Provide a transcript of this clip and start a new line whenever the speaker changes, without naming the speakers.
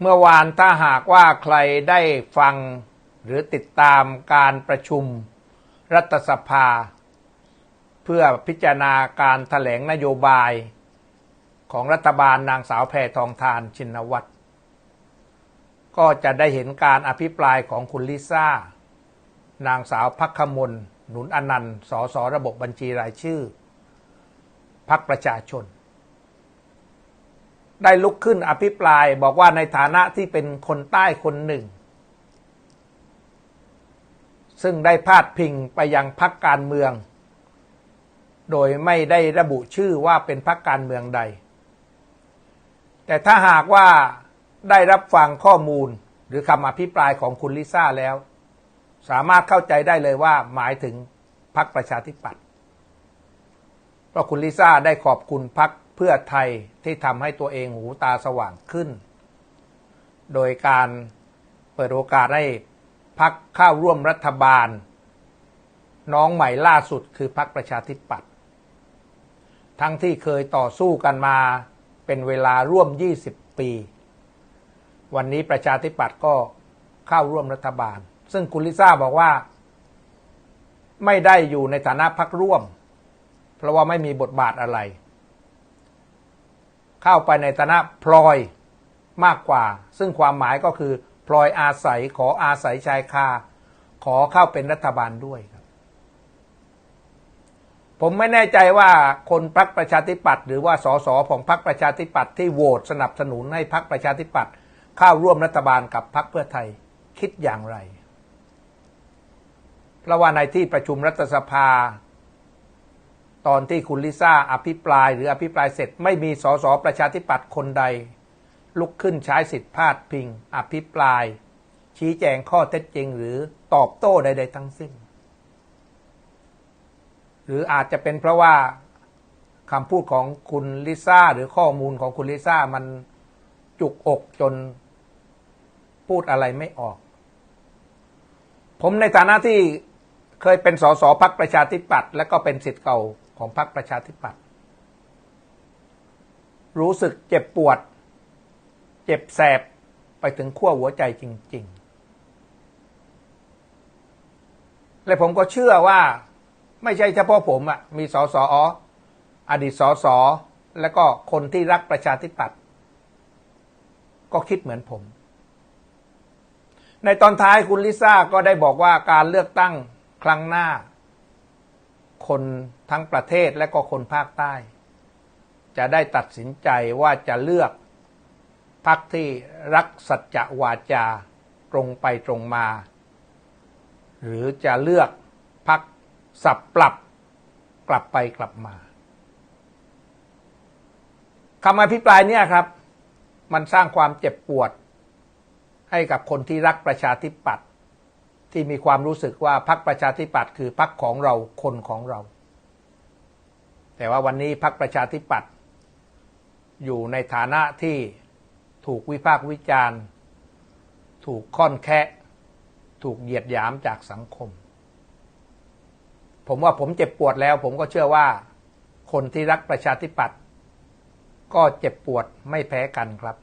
เมื่อวานถ้าหากว่าใครได้ฟังหรือติดตามการประชุมรัฐสภา เพื่อพิจารณาการถแถลงนโยบายของรัฐบาลนางสาวแพทองทานชินวัตรก็จะได้เห็นการอภิปรายของคุณลิซ่า นางสาวพักขมลหนุนอนันต์สสระบบบัญชีรายชื่อ พักประชาชน ได้ลุกขึ้นอภิปรายบอกว่าในฐานะที่เป็นคนใต้คนหนึ่ง ซึ่งได้พาดพิงไปยังพักการเมือง โดยไม่ได้ระบุชื่อว่าเป็นพักการเมืองใด แต่ถ้าหากว่าได้รับฟังข้อมูลหรือคำอภิปรายของคุณลิซ่าแล้ว สามารถเข้าใจได้เลยว่าหมายถึงพักประชาธิปัตย์เพราะคุณลิซ่าได้ขอบคุณพัก เพื่อไทยที่ทำให้ตัวเองหูตาสว่างขึ้น โดยการเปิดโอกาสให้พักเข้าร่วมรัฐบาล น้องใหม่ล่าสุดคือพักประชาธิปัตย์ทั้งที่เคยต่อสู้กันมาเป็นเวลาร่วม 20 ปี วันนี้ประชาธิปัตย์ก็เข้าร่วมรัฐบาล ซึ่งคุณลิซ่าบอกว่า ไม่ได้อยู่ในฐานะพักร่วม เพราะว่าไม่มีบทบาทอะไร เข้าไปในฐานะพลอยมากกว่า ซึ่งความหมายก็คือพลอยอาศัยขออาศัยชายคา ขอเข้าเป็นรัฐบาลด้วยครับ ผมไม่แน่ใจว่าคนพรรคประชาธิปัตย์หรือว่าสสของพรรคประชาธิปัตย์ที่โหวตสนับสนุนให้พรรคประชาธิปัตย์เข้าร่วมรัฐบาลกับพรรคเพื่อไทยคิดอย่างไรเพราะว่าในที่ประชุมรัฐสภา ตอนที่คุณลิซ่าอภิปรายหรืออภิปรายเสร็จ ไม่มีสสประชาธิปัตย์คนใด ลุกขึ้นใช้สิทธิพาดพิง อภิปราย ชี้แจงข้อเท็จจริง หรือตอบโต้ใด ๆ ทั้งสิ้น หรืออาจจะเป็นเพราะว่าคำพูดของคุณลิซ่าหรือข้อมูลของคุณลิซ่ามันจุกอกจนพูดอะไรไม่ออก ผมในฐานะที่เคยเป็นสสพักประชาธิปัตย์และก็เป็นสิทธิ์เก่า ของพักประชาธิปัตย์รู้สึกเจ็บปวด เจ็บแสบไปถึงขั้วหัวใจจริง ๆ และผมก็เชื่อว่าไม่ใช่เฉพาะผมอะมีสอสออดีตสสและก็คนที่รักประชาธิปัตย์ก็คิดเหมือนผม ในตอนท้ายคุณลิซ่าก็ได้บอกว่าการเลือกตั้งครั้งหน้า คนทั้งประเทศและก็คนภาคใต้ จะได้ตัดสินใจว่าจะเลือกพรรคที่รักสัจจะวาจาตรงไปตรงมา หรือจะเลือกพรรคสับปรับกลับไปกลับมาคำอภิปรายเนี่ยครับ มันสร้างความเจ็บปวด ให้กับคนที่รักประชาธิปัตย์ ที่มีความรู้สึกว่าพรรคประชาธิปัตย์คือพรรคของเราคนของเรา แต่ว่าวันนี้พรรคประชาธิปัตย์อยู่ในฐานะที่ถูกวิพากษ์วิจารณ์ ถูกค่อนแคะถูกเหยียดหยามจากสังคม ผมว่าผมเจ็บปวดแล้ว ผมก็เชื่อว่า คนที่รักประชาธิปัตย์ก็เจ็บปวดไม่แพ้กันครับ